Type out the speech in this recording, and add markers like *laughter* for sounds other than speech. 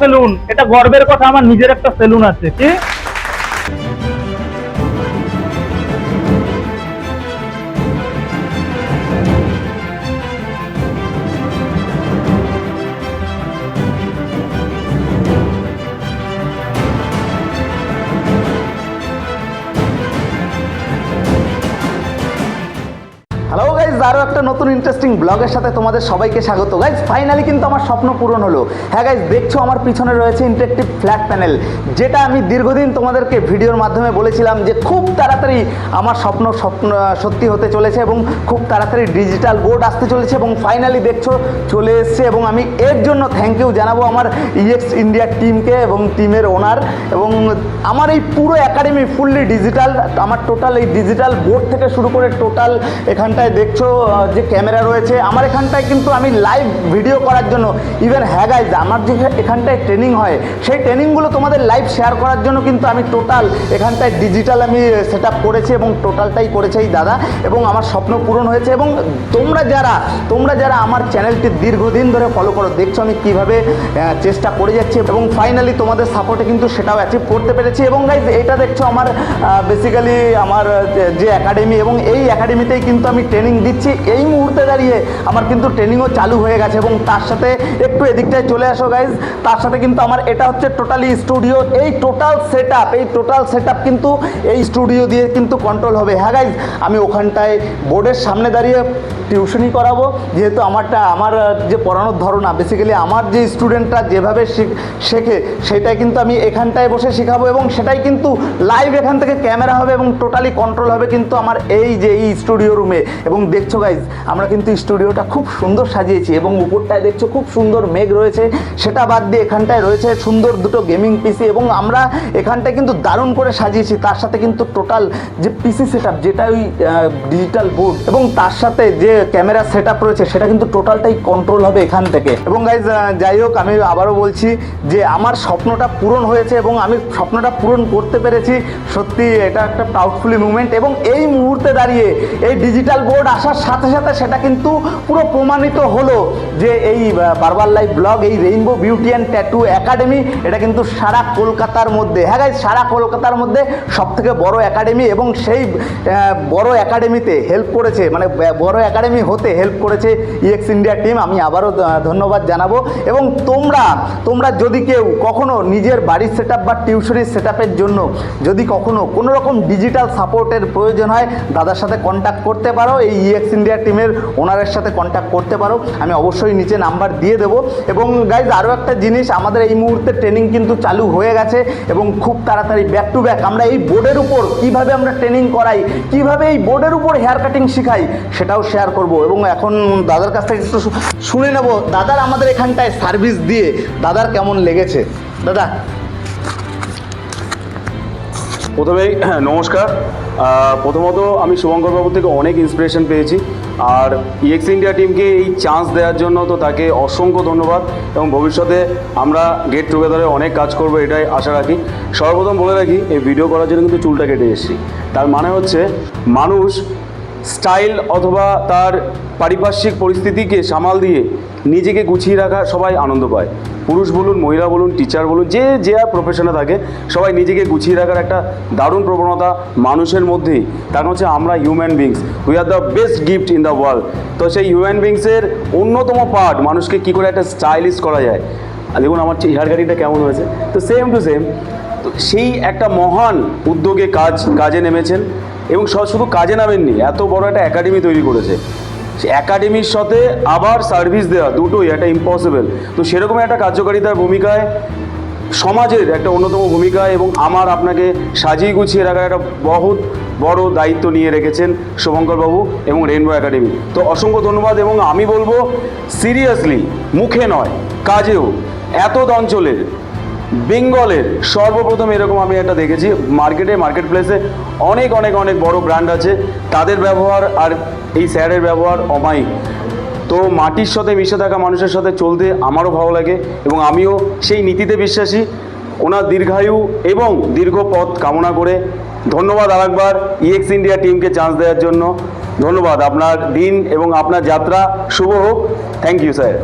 Salon এটা গর্বের কথা আমার নিজের একটা সেলুন আছে কি? গাইজ আরও একটা নতুন ইন্টারেস্টিং ব্লগের সাথে তোমাদের সবাইকে স্বাগত। গাইজ ফাইনালি কিন্তু আমার স্বপ্ন পূরণ হলো। হ্যাঁ গাইজ দেখছ আমার পিছনে রয়েছে ইন্টারেক্টিভ ফ্ল্যাট প্যানেল যেটা আমি দীর্ঘদিন তোমাদেরকে ভিডিওর মাধ্যমে বলেছিলাম যে খুব তাড়াতাড়ি আমার স্বপ্ন স্বপ্ন সত্যি হতে চলেছে এবং খুব তাড়াতাড়ি ডিজিটাল বোর্ড আসতে চলেছে এবং ফাইনালি দেখছ চলে এসছে এবং আমি এর জন্য থ্যাংক ইউ জানাব আমার ইএক্স ইন্ডিয়া টিমকে এবং টিমের ওনার এবং আমার এই পুরো একাডেমি ফুললি ডিজিটাল আমার টোটাল এই ডিজিটাল বোর্ড থেকে শুরু করে টোটাল এখানটায় দেখছ যে ক্যামেরা রয়েছে, আমার এখানটায় কিন্তু আমি লাইভ ভিডিও করার জন্য ইভেন হ্যাঁ গাইজ আমার যে এখানটায় ট্রেনিং হয়, সেই ট্রেনিংগুলো তোমাদের লাইভ শেয়ার করার জন্য কিন্তু আমি টোটাল এখানটায় ডিজিটাল আমি সেট আপ করেছি এবং টোটালটাই করেছে এই দাদা, এবং আমার স্বপ্ন পূরণ হয়েছে, এবং তোমরা যারা তোমরা যারা আমার চ্যানেলটি দীর্ঘদিন ধরে ফলো করো, দেখছ আমি কীভাবে চেষ্টা করে যাচ্ছি, এবং ফাইনালি তোমাদের সাপোর্টে কিন্তু সেটাও অ্যাচিভ করতে পেরেছি, এবং গাইজ এটা দেখছ আমার বেসিক্যালি আমার যে- যে একাডেমি এবং এই একাডেমিতেই কিন্তু আমি ট্রেনিং দিচ্ছি এই মুহূর্তে দাঁড়িয়ে আমার কিন্তু ট্রেনিংও চালু হয়ে গেছে এবং তার সাথে একটু এদিকটায় চলে আসো গাইজ তার সাথে কিন্তু আমার এটা হচ্ছে টোটালি স্টুডিও এই টোটাল সেট এই টোটাল সেট কিন্তু এই স্টুডিও দিয়ে কিন্তু কন্ট্রোল হবে। হ্যাঁ গাইজ আমি ওখানটায় বোর্ডের সামনে দাঁড়িয়ে টিউশনই করাবো। যেহেতু আমারটা, আমার যে পড়ানোর ধরনা বেসিক্যালি আমার যে স্টুডেন্টরা যেভাবে শেখে সেটাই কিন্তু আমি এখানটায় বসে শেখাবো এবং সেটাই কিন্তু লাইভ এখান থেকে ক্যামেরা হবে এবং টোটালি কন্ট্রোল হবে কিন্তু আমার এই যে এই স্টুডিও রুমে এবং দেখছ গাইজ আমরা কিন্তু স্টুডিওটা খুব সুন্দর সাজিয়েছি এবং উপরটায় দেখছ খুব সুন্দর মেঘ রয়েছে, সেটা বাদ দিয়ে এখানটায় রয়েছে সুন্দর দুটো গেমিং পিসি এবং আমরা এখানটায় কিন্তু দারুণ করে সাজিয়েছি, তার সাথে কিন্তু টোটাল যে পিসি সেট যেটা ওই ডিজিটাল বোর্ড এবং তার সাথে যে ক্যামেরা সেট রয়েছে, সেটা কিন্তু টোটালটাই কন্ট্রোল হবে এখান থেকে। এবং গাইজ যাই হোক, আমি আবারও বলছি যে আমার স্বপ্নটা পূরণ হয়েছে এবং আমি স্বপ্নটা পূরণ করতে পেরেছি, সত্যি এটা একটা প্রাউডফুলি মুভমেন্ট এবং এই মুহূর্তে দাঁড়িয়ে এই ডিজিটাল বোর্ড আসার সাথে সাথে সেটা কিন্তু পুরো প্রমাণিত হলো যে এই বারবার লাইভ ব্লগ এই rainbow beauty and tattoo academy এটা কিন্তু সারা কলকাতার মধ্যে হ্যাঁ গাইজ সারা কলকাতার মধ্যে সব থেকে বড় একাডেমি এবং সেই বড় একাডেমিতে হেল্প করেছে মানে বড় একাডেমি হতে হেল্প করেছে ইএক্স ইন্ডিয়া টিম আমি আবারও ধন্যবাদ জানাব। এবং তোমরা তোমরা যদি কেউ কখনো নিজের বাড়ির সেট বা টিউশনের সেট জন্য যদি কখনো কোনো রকম ডিজিটাল সাপোর্টের প্রয়োজন হয়, দাদার সাথে কন্ট্যাক্ট করতে পারো, এই ইএক্স ইন্ডিয়া টিমের ওনারের সাথে কন্ট্যাক্ট করতে পারো। আমি অবশ্যই নিচে নাম্বার দিয়ে দেবো। এবং গাইজ আরও একটা জিনিস, আমাদের এই মুহূর্তে ট্রেনিং কিন্তু চালু হয়ে গেছে এবং খুব তাড়াতাড়ি ব্যাক টু ব্যাক আমরা এই বোর্ডের উপর কীভাবে আমরা ট্রেনিং করাই, কীভাবে এই বোর্ডের উপর হেয়ার কাটিং শেখাই, সেটাও শেয়ার করব। এবং এখন দাদার কাছ থেকে একটু শুনে নেব। দাদার আমাদের এখানটায় সার্ভিস দিয়ে, দাদার কেমন লেগেছে? দাদা? প্রথমেই, *clears throat* নমস্কার। প্রথমত আমি শুভঙ্কর বাবু থেকে অনেক ইন্সপিরেশন পেয়েছি। আর ইএক্স ইন্ডিয়া টিমকে এই চান্স দেওয়ার জন্য তো তাকে অসংখ্য ধন্যবাদ। এবং ভবিষ্যতে আমরা গেট টুগেদারে অনেক কাজ করব, এটাই আশা রাখি। সর্বপ্রথম বলে রাখি, এই ভিডিও করার জন্য কিন্তু চুলটা কেটে এসেছি। তার মানে হচ্ছে, মানুষ স্টাইল অথবা তার পারিপার্শ্বিক পরিস্থিতিকে সামাল দিয়ে নিজেকে গুছিয়ে রাখা সবাই আনন্দ পায়। পুরুষ বলুন, মহিলা বলুন টিচার বলুন, যে যে প্রফেশনে থাকে, সবাই নিজেকে গুছিয়ে রাখার একটা দারুণ প্রবণতা মানুষের মধ্যেই। তার হচ্ছে আমরা human beings we are the best gift in the world তো সেই হিউম্যান বিংসের অন্যতম পার্ট মানুষকে কী করে একটা স্টাইলিশ করা যায়। দেখুন আমার হেয়ার কাটিংটা কেমন হয়েছে। তো সেম টু সেম তো সেই একটা মহান উদ্যোগে কাজ, কাজে নেমেছেন। এবং শুধু কাজে নামেননি, এত বড় একটা একাডেমি তৈরি করেছে। একাডেমির সাথে আবার সার্ভিস দেওয়া দুটোই একটা ইম্পসিবল তো সেরকম একটা কার্যকারিতার ভূমিকায়, সমাজের একটা অন্যতম ভূমিকা এবং আমার আপনাকে সাজিয়ে গুছিয়ে রাখার একটা বহুত বড় দায়িত্ব নিয়ে রেখেছেন শুভঙ্কর বাবু এবং রেনবো একাডেমি তো অসংখ্য ধন্যবাদ এবং আমি বলব সিরিয়াসলি মুখে নয়, কাজেও, এত অঞ্চলের বেঙ্গলের সর্বপ্রথম এরকম আমি একটা দেখেছি। মার্কেটে মার্কেট প্লেসে অনেক অনেক অনেক বড় ব্র্যান্ড আছে। তাদের ব্যবহার আর এই স্যারের ব্যবহার অমায়িক। তো মাটির সাথে মিশে থাকা মানুষের সাথে চলতে আমারও ভালো লাগে এবং আমিও সেই নীতিতে বিশ্বাসী। ওনার দীর্ঘায়ু এবং দীর্ঘ পথ কামনা করে ধন্যবাদ আরেকবার ইএক্স ইন্ডিয়া টিমকে চান্স দেওয়ার জন্য। ধন্যবাদ। আপনার দিন এবং আপনার যাত্রা শুভ হোক। Thank you sir